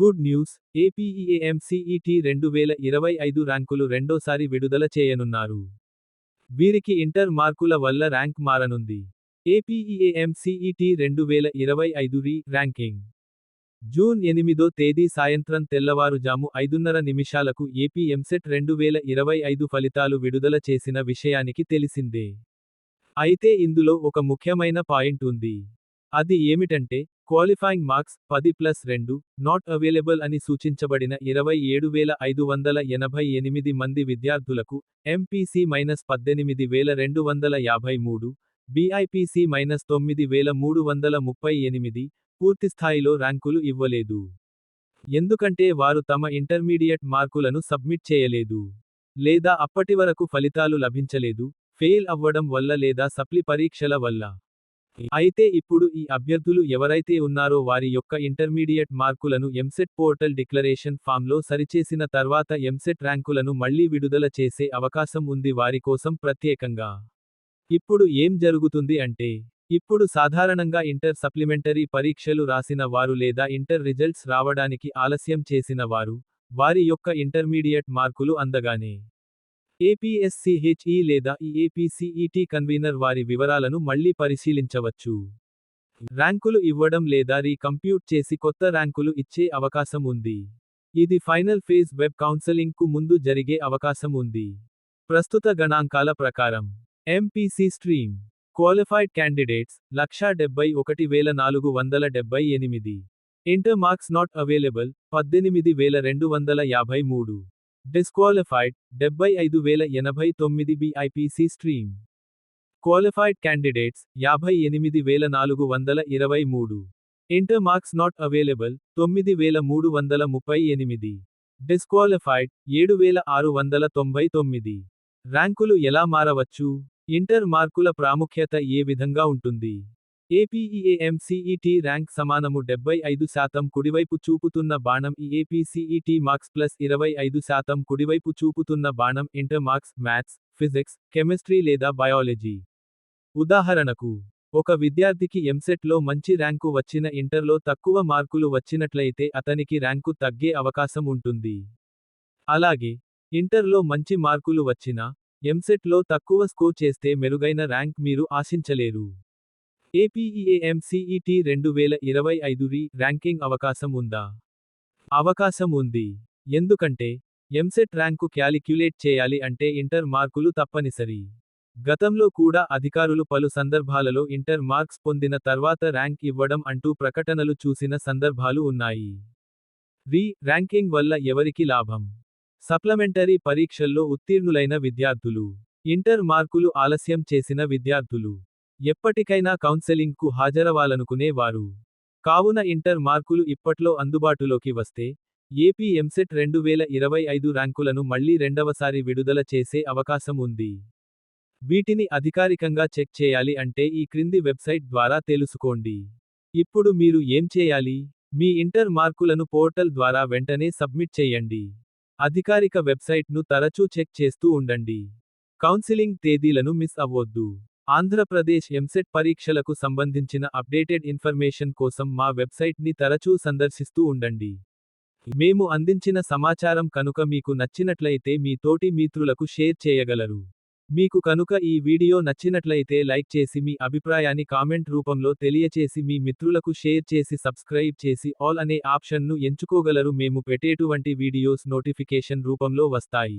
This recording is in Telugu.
Good news. ఏపీఈఏఎంసీఈటీ రెండు వేల ఇరవై ఐదు ర్యాంకులు రెండోసారి విడుదల చేయనున్నారు. వీరికి ఇంటర్ మార్కుల వల్ల ర్యాంక్ మారనుంది. ఏపీఈఏఎంసీఈటీ రెండు వేల ఇరవై ఐదు రీ ర్యాంకింగ్. జూన్ ఎనిమిదో తేదీ సాయంత్రం తెల్లవారుజాము ఐదున్నర నిమిషాలకు ఏపీ ఎంసెట్ రెండు వేల ఇరవై ఐదు ఫలితాలు విడుదల చేసిన విషయానికి తెలిసిందే. అయితే ఇందులో ఒక ముఖ్యమైన పాయింట్ ఉంది. అది ఏమిటంటే క్వాలిఫైయింగ్ మార్క్స్ పది ప్లస్ రెండు నాట్ అవైలబుల్ అని సూచించబడిన ఇరవై ఏడు వేల ఐదు వందల ఎనభై ఎనిమిది మంది విద్యార్థులకు ఎంపీసీ మైనస్ పద్దెనిమిది వేల రెండు వందల యాభై మూడు బీఐపీసీ మైనస్ తొమ్మిది వేల మూడు వందల ముప్పై ఎనిమిది పూర్తిస్థాయిలో ర్యాంకులు ఇవ్వలేదు. ఎందుకంటే వారు తమ ఇంటర్మీడియట్ మార్కులను సబ్మిట్ చేయలేదు. లేదా అప్పటివరకు ఫలితాలు లభించలేదు ఫెయిల్ అవ్వడం వల్ల లేదా సప్లి పరీక్షల వల్ల అయితే ఇప్పుడు ఈ అభ్యర్థులు ఎవరైతే ఉన్నారో వారి యొక్క ఇంటర్మీడియట్ మార్కులను ఎంసెట్ పోర్టల్ డిక్లరేషన్ ఫామ్లో సరిచేసిన తర్వాత ఎంసెట్ ర్యాంకులను మళ్ళీ విడుదల చేసే అవకాశం ఉంది వారి కోసం ప్రత్యేకంగా. ఇప్పుడు ఏం జరుగుతుంది అంటే ఇప్పుడు సాధారణంగా ఇంటర్ సప్లిమెంటరీ పరీక్షలు రాసిన వారు లేదా ఇంటర్ రిజల్ట్స్ రావడానికి ఆలస్యం చేసిన వారు వారి యొక్క ఇంటర్మీడియట్ మార్కులు అందగానే. ఏపీఎస్సిహెచ్ఈ లేదా ఈఏపీసీఈటీ కన్వీనర్ వారి వివరాలను మళ్ళీ పరిశీలించవచ్చు. ర్యాంకులు ఇవ్వడం లేదా రీ కంప్యూట్ చేసి కొత్త ర్యాంకులు ఇచ్చే అవకాశం ఉంది. ఇది ఫైనల్ ఫేజ్ వెబ్ కౌన్సెలింగ్కు ముందు జరిగే అవకాశం ఉంది. ప్రస్తుత గణాంకాల ప్రకారం ఎంపీసీ స్ట్రీమ్ క్వాలిఫైడ్ క్యాండిడేట్స్ లక్షా డెబ్బై ఒకటి వేల నాలుగు వందల డెబ్బై ఎనిమిది. ఇంటర్ మార్క్స్ నాట్ అవైలబుల్ పద్దెనిమిది వేల రెండు వందల యాభై మూడు. డిస్క్వాలిఫైడ్ డెబ్బై ఐదు వేల ఎనభై తొమ్మిది బిఐపిసి స్ట్రీమ్ క్వాలిఫైడ్ క్యాండిడేట్స్ యాభై ఎనిమిది వేల నాలుగు వందల ఇరవై మూడు. ఇంటర్ మార్క్స్ నాట్ అవైలబుల్ తొమ్మిది వేల మూడు వందల ముప్పై ఎనిమిది. డిస్క్వాలిఫైడ్ ఏడు వేల ఆరు వందల తొంభై తొమ్మిది. ర్యాంకులు ఎలా మారవచ్చు? ఇంటర్ మార్కుల ప్రాముఖ్యత ఏ విధంగా ఉంటుంది? ఏపీఈఏఎంసీఈటీ ర్యాంక్ సమానము డెబ్బై ఐదు శాతం కుడివైపు చూపుతున్న బాణం ఈఏపీసీఈటీ మార్క్స్ ప్లస్ ఇరవై ఐదు శాతం కుడివైపు చూపుతున్న బాణం inter marks maths physics chemistry లేదా బయాలజీ. ఉదాహరణకు ఒక విద్యార్థికి ఎంసెట్లో మంచి ర్యాంకు వచ్చిన ఇంటర్లో తక్కువ మార్కులు వచ్చినట్లయితే అతనికి ర్యాంకు తగ్గే అవకాశం ఉంటుంది. అలాగే ఇంటర్లో మంచి మార్కులు వచ్చినా ఎంసెట్లో తక్కువ స్కోర్ చేస్తే మెరుగైన ర్యాంక్ మీరు ఆశించలేరు. ఏపీఈఏఎంసీఈటీ రెండు వేల ఇరవై ఐదు రీ ర్యాంకింగ్ అవకాశం ఉందా? అవకాశం ఉంది. ఎందుకంటే ఎంసెట్ ర్యాంకు క్యాలిక్యులేట్ చేయాలి అంటే ఇంటర్ మార్కులు తప్పనిసరి. గతంలో కూడా అధికారులు పలు సందర్భాలలో ఇంటర్ మార్క్స్ పొందిన తర్వాత ర్యాంక్ ఇవ్వడం అంటూ ప్రకటనలు చూసిన సందర్భాలు ఉన్నాయి. రీ ర్యాంకింగ్ వల్ల ఎవరికి లాభం? సప్లమెంటరీ పరీక్షల్లో ఉత్తీర్ణులైన విద్యార్థులు. ఇంటర్ మార్కులు ఆలస్యం చేసిన విద్యార్థులు. ఎప్పటికైనా కౌన్సెలింగ్కు హాజరవాలనుకునే వారు. కావున ఇంటర్ మార్కులు ఇప్పట్లో అందుబాటులోకి వస్తే ఏపీ ఎంసెట్ రెండు వేల ఇరవై ఐదు ర్యాంకులను మళ్ళీ రెండవసారి విడుదల చేసే అవకాశం ఉంది. వీటిని అధికారికంగా చెక్ చేయాలి అంటే ఈ క్రింది వెబ్సైట్ ద్వారా తెలుసుకోండి. ఇప్పుడు మీరు ఏం చేయాలి? మీ ఇంటర్ మార్కులను పోర్టల్ ద్వారా వెంటనే సబ్మిట్ చేయండి. అధికారిక వెబ్సైట్ను తరచూ చెక్ చేస్తూ ఉండండి. కౌన్సిలింగ్ తేదీలను మిస్ అవ్వొద్దు. ఆంధ్రప్రదేశ్ ఎంసెట్ పరీక్షలకు సంబంధించిన అప్డేటెడ్ ఇన్ఫర్మేషన్ కోసం మా వెబ్సైట్ని తరచూ సందర్శిస్తూ ఉండండి. మేము అందించిన సమాచారం కనుక మీకు నచ్చినట్లయితే మీ తోటి మిత్రులకు షేర్ చేయగలరు. మీకు కనుక ఈ వీడియో నచ్చినట్లయితే లైక్ చేసి మీ అభిప్రాయాన్ని కామెంట్ రూపంలో తెలియచేసి మీ మిత్రులకు షేర్ చేసి సబ్స్క్రైబ్ చేసి ఆల్ అనే ఆప్షన్ను ఎంచుకోగలరు. మేము పెట్టేటువంటి వీడియోస్ నోటిఫికేషన్ రూపంలో వస్తాయి.